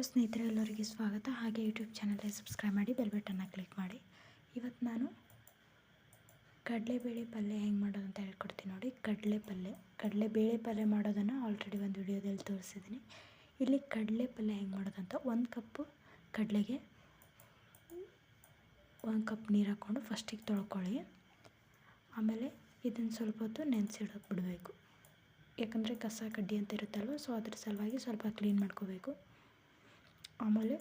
Hello ಸ್ನೇಹಿತರೆ, ಎಲ್ಲರಿಗೆ ಸ್ವಾಗತ. ಹಾಗೆ ಯೂಟ್ಯೂಬ್ ಚಾನಲ್ಗೆ ಸಬ್ಸ್ಕ್ರೈಬ್ ಮಾಡಿ ಬೆಲ್ ಬಟನ್ನ ಕ್ಲಿಕ್ ಮಾಡಿ. ಇವತ್ತು ನಾನು ಕಡಲೆಬೇಳೆ ಪಲ್ಯ ಹೆಂಗೆ ಮಾಡೋದು ಅಂತ ಹೇಳ್ಕೊಡ್ತೀನಿ ನೋಡಿ. ಕಡಲೆ ಪಲ್ಯ, ಕಡಲೆಬೇಳೆ ಪಲ್ಯ ಮಾಡೋದನ್ನು ಆಲ್ರೆಡಿ ಒಂದು ವಿಡಿಯೋದಲ್ಲಿ ತೋರಿಸಿದ್ದೀನಿ. ಇಲ್ಲಿ ಕಡಲೆ ಪಲ್ಯ ಹೆಂಗೆ ಮಾಡೋದಂತ ಒಂದು ಕಪ್ಪು ಕಡಲೆಗೆ ಒಂದು ಕಪ್ ನೀರು ಹಾಕ್ಕೊಂಡು ಫಸ್ಟಿಗೆ ತೊಳ್ಕೊಳ್ಳಿ. ಆಮೇಲೆ ಇದನ್ನು ಸ್ವಲ್ಪ ಹೊತ್ತು ನೆನೆಸಿಡೋಕೆ ಬಿಡಬೇಕು. ಯಾಕಂದರೆ ಕಸ ಕಡ್ಡಿ ಅಂತ ಇರುತ್ತಲ್ವ ಸೊ ಅದ್ರ ಸಲುವಾಗಿ ಸ್ವಲ್ಪ ಕ್ಲೀನ್ ಮಾಡ್ಕೋಬೇಕು. ಆಮೇಲೆ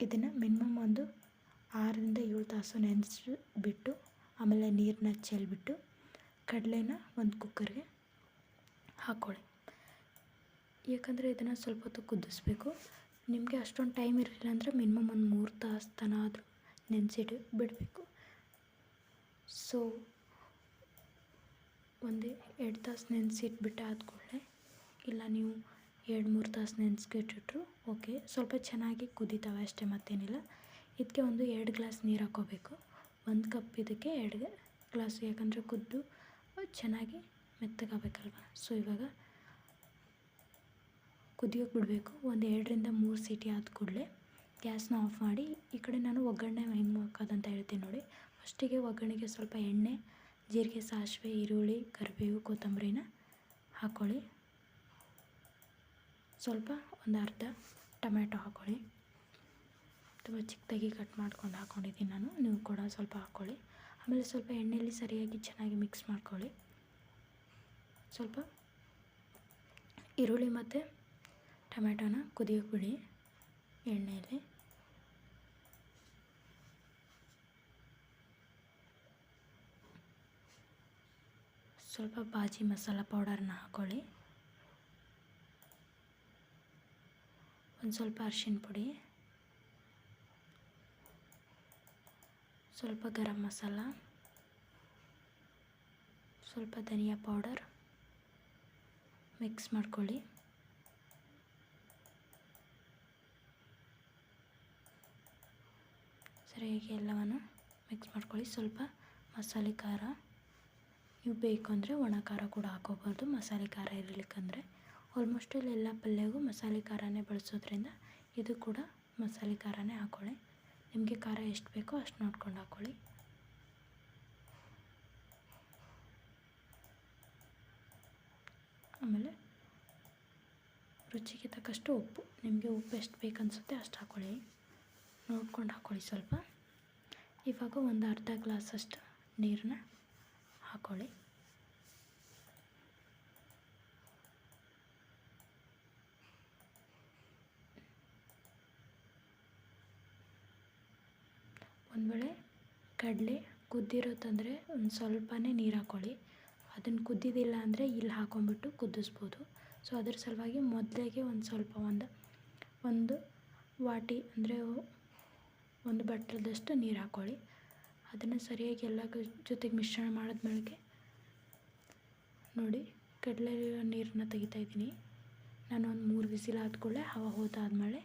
ಇದನ್ನು ಮಿನಿಮಮ್ ಒಂದು ಆರರಿಂದ ಏಳು ತಾಸು ನೆನೆಸಿ ಬಿಟ್ಟು ಆಮೇಲೆ ನೀರನ್ನ ಚೆಲ್ಬಿಟ್ಟು, ಕಡಲೆನ ಒಂದು ಕುಕ್ಕರ್ಗೆ ಹಾಕ್ಕೊಳ್ಳಿ ಯಾಕಂದರೆ ಇದನ್ನು ಸ್ವಲ್ಪ ಹೊತ್ತು ಕುದಿಸ್ಬೇಕು. ನಿಮಗೆ ಅಷ್ಟೊಂದು ಟೈಮ್ ಇರಲಿಲ್ಲ ಅಂದರೆ ಮಿನಿಮಮ್ ಒಂದು ಮೂರು ತಾಸು ತನ ಆದರೂ ನೆನೆಸಿಟ್ಟು ಬಿಡಬೇಕು. ಸೊ, ಒಂದು ಎರಡು ತಾಸು ನೆನೆಸಿಟ್ಬಿಟ್ಟು ಆದ್ಕೂಡಲೇ ಇಲ್ಲ ನೀವು ಎರಡು ಮೂರು ತಾಸು ನೆನೆಸ್ಕಿಟ್ಟಿಟ್ರು ಓಕೆ. ಸ್ವಲ್ಪ ಚೆನ್ನಾಗಿ ಕುದೀತಾವೆ ಅಷ್ಟೇ ಮತ್ತೇನಿಲ್ಲ. ಇದಕ್ಕೆ ಒಂದು ಎರಡು ಗ್ಲಾಸ್ ನೀರು ಹಾಕ್ಕೋಬೇಕು. ಒಂದು ಕಪ್ ಇದಕ್ಕೆ ಎರಡು ಗ್ಲಾಸ್ ಯಾಕಂದರೆ ಕುದ್ದು ಚೆನ್ನಾಗಿ ಮೆತ್ತಗಾಗಬೇಕಲ್ವ. ಸೊ, ಇವಾಗ ಕುದಿಯೋಕೆ ಬಿಡಬೇಕು. ಒಂದು ಎರಡರಿಂದ ಮೂರು ಸೀಟಿ ಆದ ಕೂಡಲೇ ಗ್ಯಾಸ್ನ ಆಫ್ ಮಾಡಿ, ಈ ಕಡೆ ನಾನು ಒಗ್ಗರಣೆ ಹೆಂಗೆ ಹಾಕೋದಂತ ಹೇಳ್ತೀನಿ ನೋಡಿ. ಫಸ್ಟಿಗೆ ಒಗ್ಗರಣೆಗೆ ಸ್ವಲ್ಪ ಎಣ್ಣೆ, ಜೀರಿಗೆ ಸಾಸಿವೆ, ಈರುಳ್ಳಿ, ಕರಿಬೇವು, ಕೊತ್ತಂಬರಿನ ಹಾಕ್ಕೊಳ್ಳಿ ಸ್ವಲ್ಪ ಒಂದು ಅರ್ಧ ಟೊಮೆಟೊ ಹಾಕ್ಕೊಳ್ಳಿ ತುಂಬ ಚಿಕ್ಕದಾಗಿ ಕಟ್ ಮಾಡ್ಕೊಂಡು ಹಾಕ್ಕೊಂಡಿದ್ದೀನಿ ನಾನು. ನೀವು ಕೂಡ ಸ್ವಲ್ಪ ಹಾಕ್ಕೊಳ್ಳಿ ಆಮೇಲೆ ಸ್ವಲ್ಪ ಎಣ್ಣೆಯಲ್ಲಿ ಸರಿಯಾಗಿ ಚೆನ್ನಾಗಿ ಮಿಕ್ಸ್ ಮಾಡ್ಕೊಳ್ಳಿ. ಸ್ವಲ್ಪ ಈರುಳ್ಳಿ ಮತ್ತು ಟೊಮೆಟೊನ ಕುದಿಯೋಕೆ ಬಿಡಿ ಎಣ್ಣೆಯಲ್ಲಿ. ಸ್ವಲ್ಪ ಬಾಜಿ ಮಸಾಲ ಪೌಡರ್ನ ಹಾಕ್ಕೊಳ್ಳಿ ಒಂದು ಸ್ವಲ್ಪ ಅರಿಶಿನ ಪುಡಿ, ಸ್ವಲ್ಪ ಗರಂ ಮಸಾಲ, ಸ್ವಲ್ಪ ಧನಿಯಾ ಪೌಡರ್ ಮಿಕ್ಸ್ ಮಾಡ್ಕೊಳ್ಳಿ. ಸರಿಯಾಗಿ ಎಲ್ಲವನ್ನು ಮಿಕ್ಸ್ ಮಾಡ್ಕೊಳ್ಳಿ. ಸ್ವಲ್ಪ ಮಸಾಲೆ ಖಾರ. ನೀವು ಬೇಕು ಅಂದರೆ ಒಣ ಖಾರ ಕೂಡ ಹಾಕೋಬೋದು ಮಸಾಲೆ ಖಾರ ಇರಲಿಕ್ಕಂದ್ರೆ ಆಲ್ಮೋಸ್ಟ್ ಎಲ್ಲ ಪಲ್ಯಗೂ ಮಸಾಲೆ ಖಾರನೇ ಬಳಸೋದ್ರಿಂದ ಇದು ಕೂಡ ಮಸಾಲೆ ಖಾರನೇ ಹಾಕ್ಕೊಳ್ಳಿ ನಿಮಗೆ ಖಾರ ಎಷ್ಟು ಬೇಕೋ ಅಷ್ಟು ನೋಡ್ಕೊಂಡು ಹಾಕ್ಕೊಳ್ಳಿ ಆಮೇಲೆ ರುಚಿಗೆ ತಕ್ಕಷ್ಟು ಉಪ್ಪು. ನಿಮಗೆ ಉಪ್ಪು ಎಷ್ಟು ಬೇಕು ಅನಿಸುತ್ತೆ ಅಷ್ಟು ಹಾಕ್ಕೊಳ್ಳಿ ನೋಡ್ಕೊಂಡು ಹಾಕ್ಕೊಳ್ಳಿ ಸ್ವಲ್ಪ. ಇವಾಗ ಒಂದು ಅರ್ಧ ಗ್ಲಾಸಷ್ಟು ನೀರನ್ನ ಹಾಕ್ಕೊಳ್ಳಿ ವೇಳೆ ಕಡಲೆ ಕುದ್ದಿರುತ್ತಂದರೆ ಒಂದು ಸ್ವಲ್ಪನೇ ನೀರು ಹಾಕ್ಕೊಳ್ಳಿ ಅದನ್ನು ಕುದ್ದಿದ್ದಿಲ್ಲ ಅಂದರೆ ಇಲ್ಲಿ ಹಾಕೊಂಡ್ಬಿಟ್ಟು ಕುದಿಸ್ಬೋದು ಸೊ ಅದ್ರ ಸಲುವಾಗಿ ಮೊದಲಿಗೆ ಒಂದು ಸ್ವಲ್ಪ ಒಂದು ಒಂದು ವಾಟಿ ಅಂದರೆ ಒಂದು ಬಟ್ಟಲದಷ್ಟು ನೀರು ಹಾಕ್ಕೊಳ್ಳಿ ಅದನ್ನು ಸರಿಯಾಗಿ ಎಲ್ಲ ಜೊತೆಗೆ ಮಿಶ್ರಣ ಮಾಡಿದ್ಮೇಲೆ ನೋಡಿ ಕಡಲೆ ನೀರನ್ನ ತೆಗಿತಾ ಇದ್ದೀನಿ. ನಾನು ಒಂದು ಮೂರು ವಿಸಿಲ್ ಕೂಡಲೇ ಹವಾ ಹೋದಾದ್ಮೇಲೆ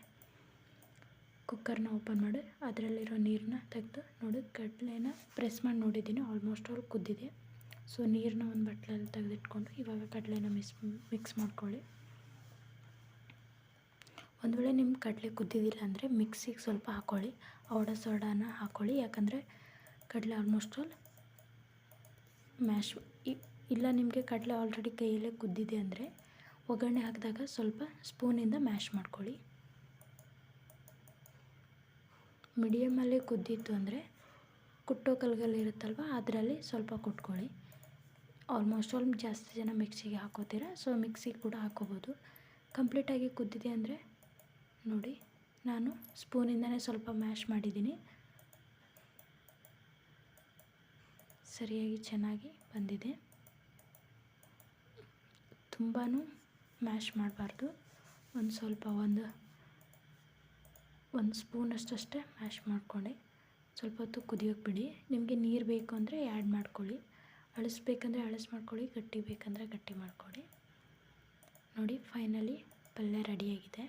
ಕುಕ್ಕರ್ನ ಓಪನ್ ಮಾಡಿ, ಅದರಲ್ಲಿರೋ ನೀರನ್ನ ತೆಗೆದು ನೋಡಿ, ಕಡಲೆನ ಪ್ರೆಸ್ ಮಾಡಿ ನೋಡಿದ್ದೀನಿ ಆಲ್ಮೋಸ್ಟ್ ಆಲ್ ಕುದ್ದಿದೆ. ಸೊ ನೀರನ್ನ ಒಂದು ಬಟ್ಲಲ್ಲಿ ತೆಗೆದಿಟ್ಕೊಂಡು ಇವಾಗ ಕಡಲೆನ ಮಿಸ್ ಮಿಕ್ಸ್ ಮಾಡ್ಕೊಳ್ಳಿ. ಒಂದು ವೇಳೆ ನಿಮ್ಮ ಕಡಲೆ ಕುದ್ದಿದ್ದಿಲ್ಲ ಅಂದರೆ ಮಿಕ್ಸಿಗೆ ಸ್ವಲ್ಪ ಹಾಕ್ಕೊಳ್ಳಿ ಔಡ ಸೋಡಾನ ಹಾಕ್ಕೊಳ್ಳಿ ಯಾಕಂದರೆ ಕಡಲೆ ಆಲ್ಮೋಸ್ಟ್ ಆಲ್ ಮ್ಯಾಶ್ ಇಲ್ಲ ನಿಮಗೆ ಕಡಲೆ ಆಲ್ರೆಡಿ ಕೈಯಲ್ಲೇ ಕುದ್ದಿದೆ ಅಂದರೆ ಒಗ್ಗರಣೆ ಹಾಕಿದಾಗ ಸ್ವಲ್ಪ ಸ್ಪೂನಿಂದ ಮ್ಯಾಶ್ ಮಾಡ್ಕೊಳ್ಳಿ. ಮೀಡಿಯಮಲ್ಲಿ ಕುದ್ದಿತ್ತು ಅಂದರೆ ಕುಟ್ಟೋ ಕಲ್ಗಲ್ಲಿರುತ್ತಲ್ವ ಅದರಲ್ಲಿ ಸ್ವಲ್ಪ ಕುಟ್ಕೊಳ್ಳಿ. ಆಲ್ಮೋಸ್ಟ್ ಆಲ್ ಜಾಸ್ತಿ ಜನ ಮಿಕ್ಸಿಗೆ ಹಾಕೋತೀರ ಸೊ ಮಿಕ್ಸಿಗೆ ಕೂಡ ಹಾಕೋಬೋದು. ಕಂಪ್ಲೀಟಾಗಿ ಕುದ್ದಿದೆ ಅಂದರೆ ನೋಡಿ, ನಾನು ಸ್ಪೂನಿಂದನೇ ಸ್ವಲ್ಪ ಮ್ಯಾಶ್ ಮಾಡಿದ್ದೀನಿ. ಸರಿಯಾಗಿ ಚೆನ್ನಾಗಿ ಬಂದಿದೆ. ತುಂಬಾ ಮ್ಯಾಶ್ ಮಾಡಬಾರ್ದು. ಒಂದು ಸ್ವಲ್ಪ ಒಂದು ಒಂದು ಸ್ಪೂನಷ್ಟಷ್ಟೇ ಮ್ಯಾಶ್ ಮಾಡ್ಕೊಳ್ಳಿ. ಸ್ವಲ್ಪ ಹೊತ್ತು ಕುದಿಯೋಕೆ ಬಿಡಿ. ನಿಮಗೆ ನೀರು ಬೇಕು ಅಂದರೆ ಆ್ಯಡ್ ಮಾಡ್ಕೊಳ್ಳಿ. ಅಳಿಸ್ಬೇಕಂದ್ರೆ ಅಳಿಸ್ ಮಾಡ್ಕೊಳ್ಳಿ, ಗಟ್ಟಿ ಬೇಕಂದರೆ ಗಟ್ಟಿ ಮಾಡ್ಕೊಳ್ಳಿ. ನೋಡಿ ಫೈನಲಿ ಪಲ್ಯ ರೆಡಿಯಾಗಿದೆ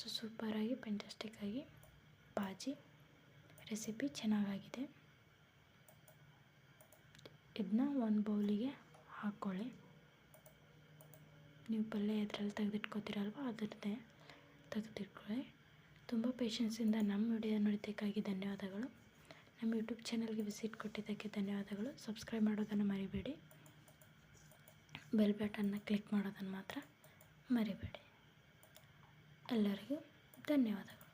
ಸೊ ಸೂಪರಾಗಿ ಪೆಂಚಾಸ್ಟಿಕ್ಕಾಗಿ ಬಾಜಿ ರೆಸಿಪಿ ಚೆನ್ನಾಗಾಗಿದೆ. ಇದನ್ನ ಒಂದು ಬೌಲಿಗೆ ಹಾಕ್ಕೊಳ್ಳಿ ನೀವು ಪಲ್ಯ ಎದ್ರಲ್ಲಿ ತೆಗೆದಿಟ್ಕೋತೀರಲ್ವ ಅದರದ್ದೇ ತೆಗೆದಿಟ್ಕೊಳ್ಳಿ. ತುಂಬ ಪೇಷನ್ಸಿಂದ ನಮ್ಮ ವಿಡಿಯೋ ನೋಡಿದ್ದಕ್ಕಾಗಿ ಧನ್ಯವಾದಗಳು. ನಮ್ಮ ಯೂಟ್ಯೂಬ್ ಚಾನಲ್ಗೆ ವಿಸಿಟ್ ಕೊಟ್ಟಿದ್ದಕ್ಕೆ ಧನ್ಯವಾದಗಳು. ಸಬ್ಸ್ಕ್ರೈಬ್ ಮಾಡೋದನ್ನು ಮರಿಬೇಡಿ. ಬೆಲ್ ಬಟನ್ನ ಕ್ಲಿಕ್ ಮಾಡೋದನ್ನು ಮಾತ್ರ ಮರಿಬೇಡಿ. ಎಲ್ಲರಿಗೂ ಧನ್ಯವಾದಗಳು.